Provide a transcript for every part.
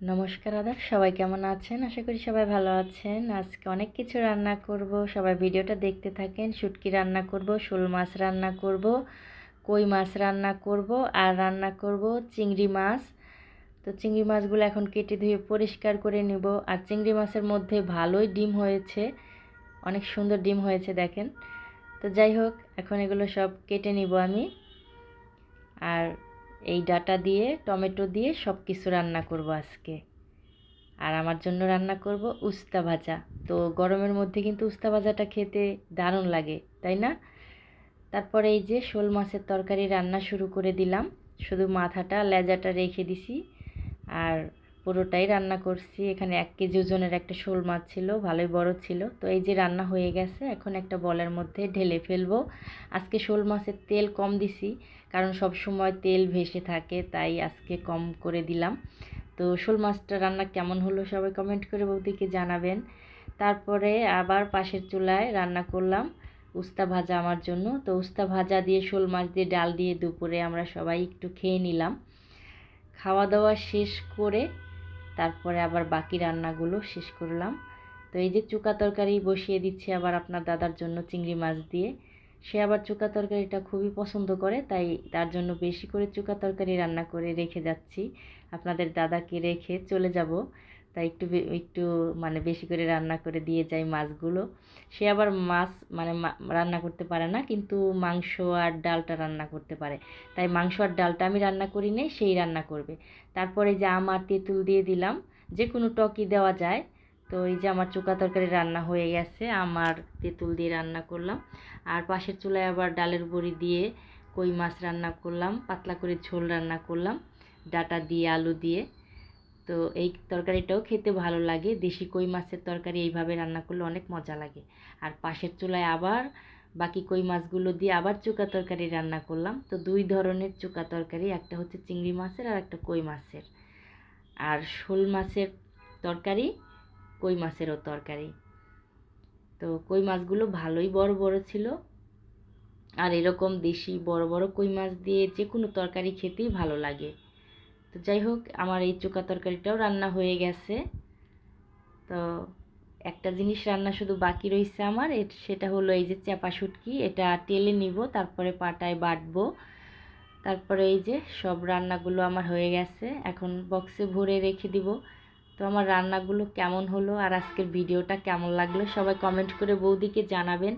নমস্কার আদাব সবাই কেমন আছেন? আশা করি সবাই ভালো আছেন। আজকে অনেক কিছু রান্না করব। সবাই ভিডিওটা দেখতে থাকেন। শুটকি রান্না করব, শোল মাছ রান্না করব, কই মাছ রান্না করব, আর রান্না করব চিংড়ি মাছ। তো চিংড়ি মাছগুলো এখন কেটে ধুয়ে পরিষ্কার করে নেব। আর চিংড়ি মাছের মধ্যে ভালোই ডিম হয়েছে। অনেক সুন্দর ডিম হয়েছে, দেখেন। তো যাই হোক, এখন এগুলো সব কেটে নিব আমি। আর এই ডাটা দিয়ে, টমেটো দিয়ে সব কিছু রান্না করব আজকে। আর আমার জন্য রান্না করব উস্তা ভাজা। তো গরমের মধ্যে কিন্তু উস্তা ভাজাটা খেতে দারুণ লাগে, তাই না? তারপরে এই যে শোল মাছের তরকারি রান্না শুরু করে দিলাম। শুধু মাথাটা, লেজাটা রেখে দিছি। আর পুরোটাই রান্না করছি। এখানে এক কেজি ওজনের একটা শোল মাছ ছিল, ভালোই বড় ছিল। তো এই যে রান্না হয়ে গেছে, এখন একটা বলের মধ্যে ঢেলে ফেলব। আজকে শোল মাছের তেল কম দিছি, কারণ সব সময় তেল ভেসে থাকে, তাই আজকে কম করে দিলাম। তো শোল মাছটা রান্না কেমন হলো সবাই কমেন্ট করে বৌদিকে জানাবেন। তারপরে আবার পাশের চুলায় রান্না করলাম উস্তা ভাজা আমার জন্য। তো উস্তা ভাজা দিয়ে শোল মাছ দিয়ে ডাল দিয়ে দুপুরে আমরা সবাই একটু খেয়ে নিলাম। খাওয়া দাওয়া শেষ করে তারপরে আবার বাকি রান্নাগুলো শেষ করলাম। তো এই যে চুকা তরকারি বসিয়ে দিচ্ছি আবার আপনার দাদার জন্য চিংড়ি মাছ দিয়ে। সে আবার চুকা তরকারিটা খুবই পছন্দ করে, তাই তার জন্য বেশি করে চুকা তরকারি রান্না করে রেখে যাচ্ছি। আপনাদের দাদাকে রেখে চলে যাব। তাই একটু একটু মানে বেশি করে রান্না করে দিয়ে যাই মাছগুলো। সে আবার মাছ মানে রান্না করতে পারে না, কিন্তু মাংস আর ডালটা রান্না করতে পারে। তাই মাংস আর ডালটা আমি রান্না করি নেই, সেই রান্না করবে। তারপরে যে আমার তেঁতুল দিয়ে দিলাম যে কোনো টকি দেওয়া যায়। তো এই যে আমার চুকা তরকারি রান্না হয়ে গেছে আমার তেঁতুল দিয়ে রান্না করলাম। আর পাশের চুলায় আবার ডালের বড়ি দিয়ে কই মাছ রান্না করলাম, পাতলা করে ঝোল রান্না করলাম, ডাটা দিয়ে, আলু দিয়ে। তো এই তরকারিটাও খেতে ভালো লাগে। দেশি কই মাছের তরকারি এইভাবে রান্না করলে অনেক মজা লাগে। আর পাশের চুলায় আবার বাকি কই মাছগুলো দিয়ে আবার চুকা তরকারি রান্না করলাম। তো দুই ধরনের চুকা তরকারি, একটা হচ্ছে চিংড়ি মাছের আর একটা কই মাছের। আর শোল মাছের তরকারি, কই মাছেরও তরকারি। তো কই মাছগুলো ভালোই বড় বড় ছিল। আর এরকম দেশি বড় বড় কই মাছ দিয়ে যে কোনো তরকারি খেতেই ভালো লাগে। তো যাই হোক, আমার এই চোকা তরকারিটাও রান্না হয়ে গেছে। তো একটা জিনিস রান্না শুধু বাকি রয়েছে আমার সেটা হলো এই যে চাপা শুটকি, এটা টেলে নিব, তারপরে পাটায় বাটবো। তারপরে এই যে সব রান্নাগুলো আমার হয়ে গেছে, এখন বক্সে ভরে রেখে দিব। তো আমার রান্নাগুলো কেমন হলো আর আজকের ভিডিওটা কেমন লাগল সবাই কমেন্ট করে বৌদিকে জানাবেন।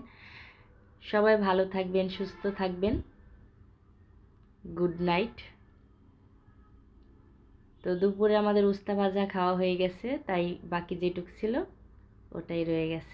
সবাই ভালো থাকবেন, সুস্থ থাকবেন। Good night. তো দুপুরে আমাদের উস্তা ভাজা খাওয়া হয়ে গেছে, তাই বাকি যেটুক ছিল ওটাই রয়ে গেছে।